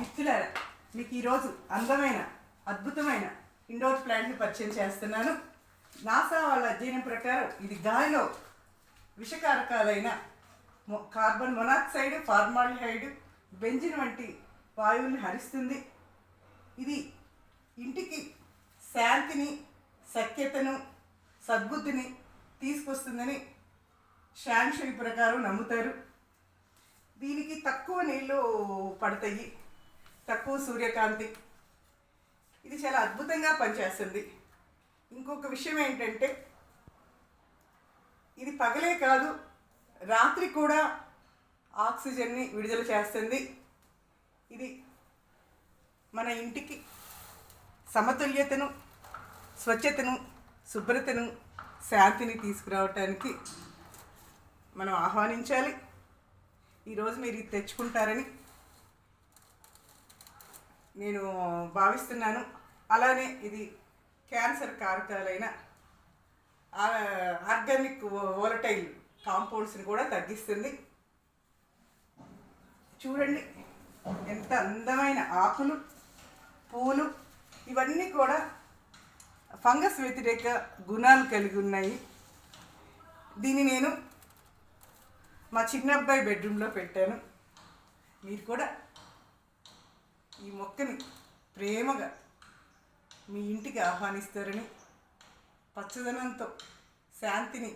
మిత్రులారా మీకు ఈరోజు అందమైన అద్భుతమైన ఇండోర్ ప్లాంట్ని పరిచయం చేస్తున్నాను. నాసా వాళ్ళ అధ్యయనం ప్రకారం ఇది గాలిలో విషకారకాలైన మొ- కార్బన్ మొనాక్సైడ్ ఫార్మాల్హైడ్ బెంజిన్ వంటి వాయువుల్ని హరిస్తుంది. ఇది ఇంటికి శాంతిని సఖ్యతను సద్బుద్ధిని తీసుకొస్తుందని శాంక్షన్ ప్రకారం నమ్ముతారు. దీనికి తక్కువ నీళ్ళు పడతాయి. తక్కువ సూర్యకాంతి. ఇది చాలా అద్భుతంగా పనిచేస్తుంది. ఇంకొక విషయం ఏంటంటే ఇది పగలే కాదు రాత్రి కూడా ఆక్సిజన్ని విడుదల చేస్తుంది. ఇది మన ఇంటికి సమతుల్యతను స్వచ్ఛతను శుభ్రతను శాంతిని తీసుకురావటానికి మనం ఆహ్వానించాలి. ఈరోజు మీరు ఇది తెచ్చుకుంటారని నేను భావిస్తున్నాను. అలానే ఇది క్యాన్సర్ కారకాలైన ఆర్గానిక్ ఓలటైల్ కాంపౌండ్స్ని కూడా తగ్గిస్తుంది. చూడండి ఎంత అందమైన ఆకులు పూలు ఇవన్నీ కూడా ఫంగస్ వ్యతిరేక గుణాలు కలిగి ఉన్నాయి. దీన్ని నేను మా చిన్న అబ్బాయి బెడ్రూమ్లో పెట్టాను. మీరు కూడా మొక్కని ప్రేమగా మీ ఇంటికి ఆహ్వానిస్తారని పచ్చదనంతో శాంతిని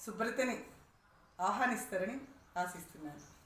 శుభ్రతని ఆహ్వానిస్తారని ఆశిస్తున్నాను.